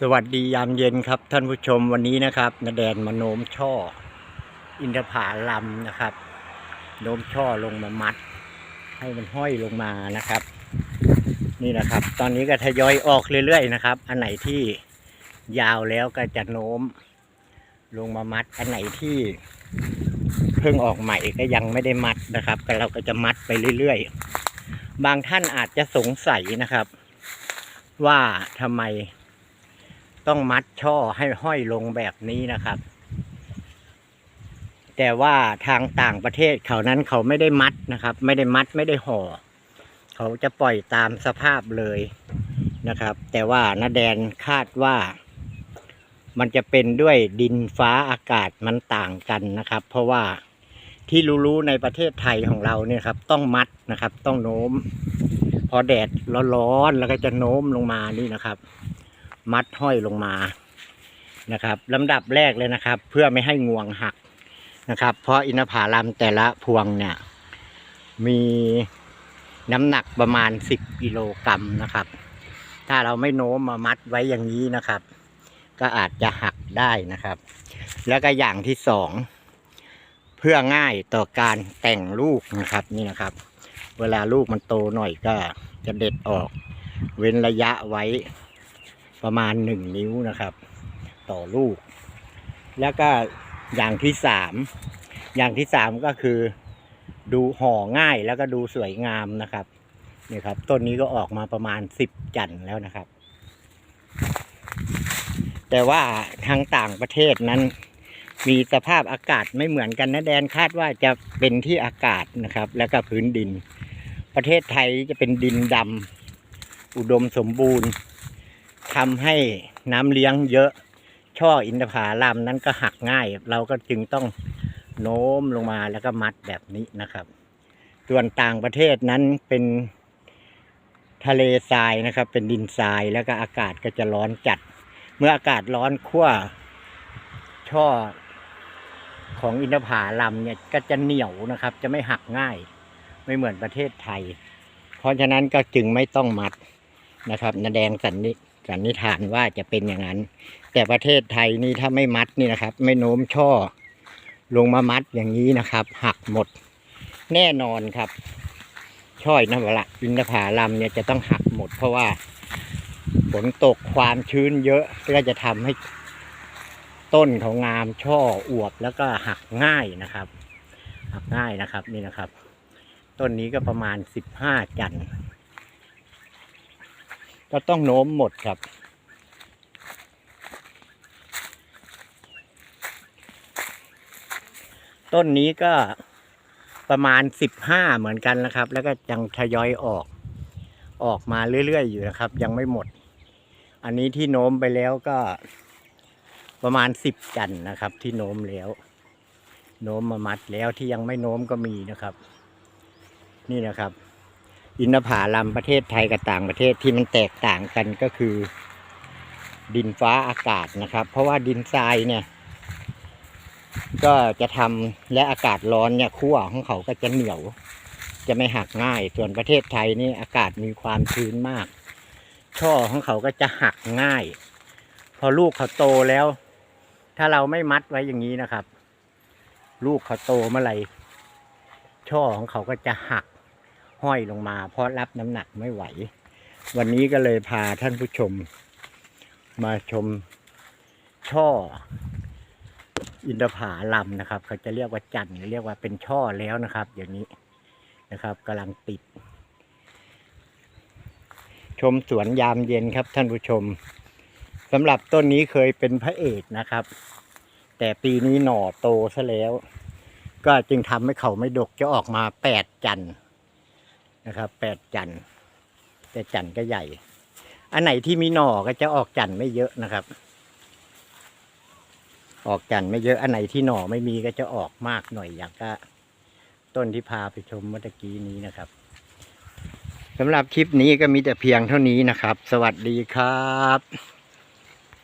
สวัสดียามเย็นครับ ท่านผู้ชมวันนี้นะครับนาแดนมาโน้มช่อ อินทผาลัมนะครับ โน้มช่อลงมามัด ให้มันห้อยลงมานะครับ นี่นะครับ ตอนนี้ก็ทยอยออกเรื่อยๆนะครับ อันไหนที่ยาวแล้วก็จะโน้ม ลงมามัด อันไหนที่เพิ่งออกใหม่ก็ยังไม่ได้มัดนะครับแต่เราก็จะมัดไปเรื่อยๆ บางท่านอาจจะสงสัยนะครับ ว่าทำไม ต้องมัดช่อให้ห้อยลงแบบนี้นะครับ แต่ว่าทางต่างประเทศเขานั้นเขาไม่ได้มัดนะครับ ไม่ได้มัดไม่ได้ห่อ เขาจะปล่อยตามสภาพเลยนะครับ แต่ว่านาแดนคาดว่ามันจะเป็นด้วยดินฟ้าอากาศมันต่างกันนะครับ เพราะว่าที่รู้ๆในประเทศไทยของเราเนี่ยครับ ต้องมัดนะครับ ต้องโน้ม พอแดดร้อนๆแล้วก็จะโน้มลงมานี่นะครับ มัดห้อยลงมานะครับลำดับแรกเลยนะครับ เพื่อไม่ให้งวงหักนะครับ เพราะอินทผลัมแต่ละพวงเนี่ยมีน้ำหนักประมาณ 10กิโลกรัมนะครับ ถ้าเราไม่โน้มมามัดไว้อย่างนี้นะครับ ก็อาจจะหักได้นะครับ แล้วก็อย่างที่สองเพื่อง่ายต่อการแต่งลูกนะครับนี่นะครับ เวลาลูกมันโตหน่อยก็จะเด็ดออก เว้นระยะไว้ ประมาณหนึ่งนิ้วนะครับ ต่อลูก แล้วก็อย่างที่สามอย่างที่สามก็คือดูห่อง่ายแล้วก็ดูสวยงามนะครับนี่ครับต้นนี้ก็ออกมาประมาณสิบจันแล้วนะครับ แต่ว่าทางต่างประเทศนั้น มีสภาพอากาศไม่เหมือนกันนะแดนคาดว่าจะเป็นที่อากาศนะครับ แล้วก็พื้นดิน ประเทศไทยจะเป็นดินดำอุดมสมบูรณ์ ทำให้น้ำเลี้ยงเยอะ ช่ออินทผลัมนั้นก็หักง่าย เราก็จึงต้องโน้มลงมาแล้วก็มัดแบบนี้นะครับ ส่วนต่างประเทศนั้นเป็นทะเลทรายนะครับ เป็นดินทรายแล้วก็อากาศก็จะร้อนจัด เมื่ออากาศร้อนขั้วช่อของอินทผลัมเนี่ยก็จะเหนียวนะครับ จะไม่หักง่าย ไม่เหมือนประเทศไทย เพราะฉะนั้นก็จึงไม่ต้องมัดนะครับนแดงสันนิ สันนิษฐานว่าจะเป็นอย่างนั้น แต่ประเทศไทยนี่ถ้าไม่มัดนี่นะครับ ไม่โน้มช่อ ลงมามัดอย่างนี้นะครับ หักหมด แน่นอนครับ ช่อยนวลาอินทผลัมเนี่ยจะต้องหักหมด เพราะว่าฝนตกความชื้นเยอะก็จะทำให้ต้นเขางามช่ออวบแล้วก็หักง่ายนะครับ หักง่ายนะครับนี่นะครับ ต้นนี้ก็ประมาณสิบห้าจันทร์ ก็ต้องโน้มหมดครับ ต้นนี้ก็ประมาณสิบห้าเหมือนกันนะครับ แล้วก็ยังทยอยออก ออกมาเรื่อยๆอยู่นะครับ ยังไม่หมด อันนี้ที่โน้มไปแล้วก็ประมาณสิบจันนะครับ ที่โน้มแล้ว โน้มมามัดแล้วที่ยังไม่โน้มก็มีนะครับ นี่นะครับ อินทผลัมประเทศไทยกับต่างประเทศที่มันแตกต่างกันก็คือ ดินฟ้าอากาศนะครับ เพราะว่าดินทรายเนี่ย ก็จะทำและอากาศร้อนเนี่ยขั้วของเขาก็จะเหนียว จะไม่หักง่าย ส่วนประเทศไทยนี่อากาศมีความชื้นมาก ช่อของเขาก็จะหักง่าย พอลูกเขาโตแล้ว ถ้าเราไม่มัดไว้อย่างนี้นะครับ ลูกเขาโตเมื่อไหร่ช่อของเขาก็จะหัก ห้อยลงมา เพราะรับน้ำหนักไม่ไหว วันนี้ก็เลยพาท่านผู้ชม มาชมช่อ อินทผาลัมนะครับ เขาจะเรียกว่าจันทร์เรียกว่าเป็นช่อแล้วนะครับอย่างนี้นะครับกำลังติด ชมสวนยามเย็นครับท่านผู้ชมสำหรับต้นนี้เคยเป็นพระเอกนะครับ แต่ปีนี้หน่อโตซะแล้ว ก็จึงทำให้เขาไม่ดกจะออกมาแปดจันทร์ นะครับแปดจันแต่จันก็ใหญ่ อันไหนที่มีหน่อก็จะออกจันไม่เยอะนะครับ ออกจันไม่เยอะอันไหนที่หน่อไม่มีก็จะออกมากหน่อยอย่างก็ต้นที่พาไปชมเมื่อกี้นี้นะครับสำหรับคลิปนี้ก็มีแต่เพียงเท่านี้นะครับ สวัสดีครับ